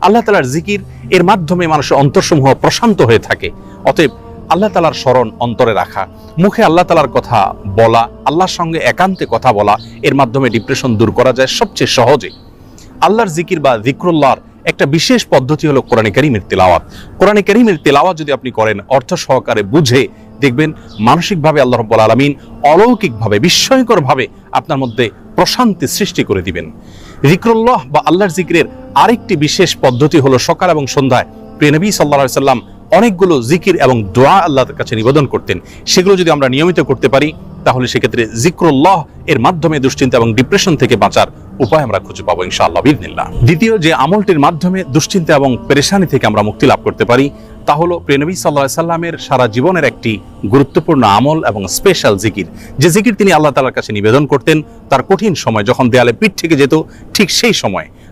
আল্লাহ তালার জিকির এর মাধ্যমে মানুষের অন্তরসমূহ প্রশান্ত হয়ে থাকে। অতএব আল্লাহ তালার স্মরণ অন্তরে রাখা, মুখে আল্লাহ তালার কথা বলা, আল্লাহর সঙ্গে একান্তে কথা বলা এর মাধ্যমে ডিপ্রেশন দূর করা যায় সবচেয়ে সহজে। আল্লাহর জিকির বা জিক্রুল্লাহর একটা বিশেষ পদ্ধতি হলো কোরআনে করিমের তেলাওয়াত। কোরআনে করিমের তেলাওয়াত যদি আপনি করেন, অর্থ সহকারে বুঝে দেখবেন মানসিকভাবে আল্লাহ রব্বুল আলমিন অলৌকিকভাবে, বিস্ময়করভাবে আপনার মধ্যে প্রশান্তি সৃষ্টি করে দিবেন। জিক্রুল্লাহ বা আল্লাহর জিকিরের আরেকটি বিশেষ পদ্ধতি হলো সকাল এবং সন্ধ্যায় প্রিয়নবী সাল্লাহ সাল্লাম অনেকগুলো জিকির এবং দোয়া আল্লাহর কাছে নিবেদন করতেন। সেগুলো যদি আমরা নিয়মিত করতে পারি, তাহলে সেক্ষেত্রে জিক্রুল্লাহ এর মাধ্যমে দুশ্চিন্তা এবং ডিপ্রেশন থেকে বাঁচার উপায় আমরা খুঁজে পাবো ইনশাআল্লাহ দ্বিতীয় যে আমলটির মাধ্যমে দুশ্চিন্তা এবং পেরেশানি থেকে আমরা মুক্তি লাভ করতে পারি, তা হলো প্রেনবী সাল্লাহ সাল্লামের সারা জীবনের একটি গুরুত্বপূর্ণ আমল এবং স্পেশাল জিকির। যে জিকির তিনি আল্লাহ তালার কাছে নিবেদন করতেন, তার কঠিন সময় যখন দেয়ালে পিঠ থেকে যেত, ঠিক সেই সময়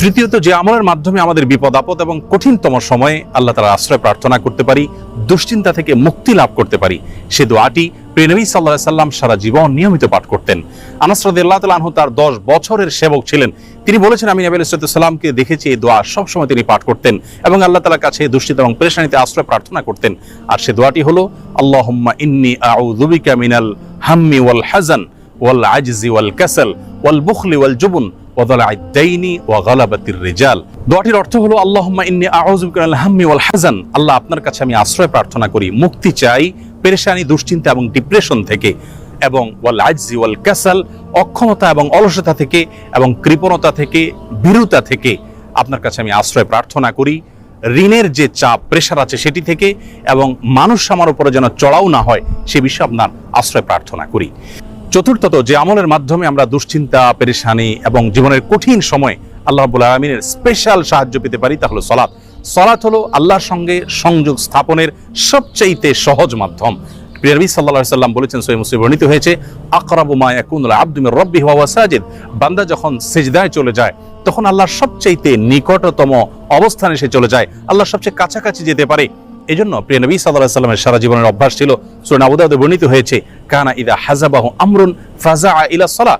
তৃতীয়ত, যে আমলের মাধ্যমে আমাদের বিপদ, আপদ এবং কঠিনতম সময়ে আল্লাহ তালা আশ্রয় প্রার্থনা করতে পারি, দুশ্চিন্তা থেকে মুক্তি লাভ করতে পারি, সে দোয়াটি প্রেনবী সাল্লাহ সাল্লাম সারা জীবন নিয়মিত পাঠ করতেন। আনাসরদুল্লাহ তালাহ তার দশ বছরের সেবক ছিলেন। তিনি বলেছেন, আমি নবী সাল্লামকে দেখেছি, এই দোয়া সবসময় তিনি পাঠ করতেন এবং আল্লাহ তালার কাছে দুশ্চিত এবং পেরেশানিতে আশ্রয় প্রার্থনা করতেন। আর সে দোয়াটি হলো, আল্লাহম্মা ইন্নি আউযুবিকা মিনাল হাম্মি ওয়াল হাজান ওয়াল আজজি ওয়াল কাসাল, ওয়াল বুখলি ওয়াল জুবুন ওয়াদালা'i দাইনি ওয়া গালাবাতির দোয়াটির অর্থ হলো, আল্লাহুম্মা ইন্নি আউযুবিকা মিনাল আল্লাহ আপনার কাছে আমি আশ্রয় প্রার্থনা করি, মুক্তি চাই পেরেশানি, দুশ্চিন্তা এবং ডিপ্রেশন থেকে। এবং ওয়াল আজজি ওয়াল কাসাল, অক্ষমতা এবং অলসতা থেকে এবং কৃপণতা থেকে ভীরুতা থেকে আপনার কাছে আমি আশ্রয় প্রার্থনা করি। ঋণের যে চাপ, প্রেশার আছে সেটি থেকে এবং মানুষ আমার উপরে যেন চড়াও না হয়, সে বিষয়ে আপনার আশ্রয় প্রার্থনা করি। চতুর্থত যে আমলের মাধ্যমে আমরা দুশ্চিন্তা, পেরেশানি এবং জীবনের কঠিন সময় আল্লাহ রাব্বুল আলমিনের স্পেশাল সাহায্য পেতে পারি, তা হলো সলাৎ সলাৎ হলো আল্লাহর সঙ্গে সংযোগ স্থাপনের সবচাইতে সহজ মাধ্যম। প্রিয়বী সাল্লাহ সাল্লাম বলেছেন সৈয় মুসলিম বর্ণিত হয়েছে, আকরাবু মা ইয়াকুনুল আব্দু মির রাব্বিহি ওয়া হুয়া সাজিদ। বান্দা যখন সিজদায় চলে যায়, তখন আল্লাহর সবচাইতে নিকটতম অবস্থানে সে চলে যায়। আল্লাহর সবচেয়ে কাছাকাছি যেতে পারে এই জন্য প্রিয় নবী সাল্লাহ সাল্লামের সারা জীবনের অভ্যাস ছিল সুরান আবুদাউদে বর্ণিত হয়েছে, কানা ইদা হাজাবাহু আমরুন ফাজা ইলা সলা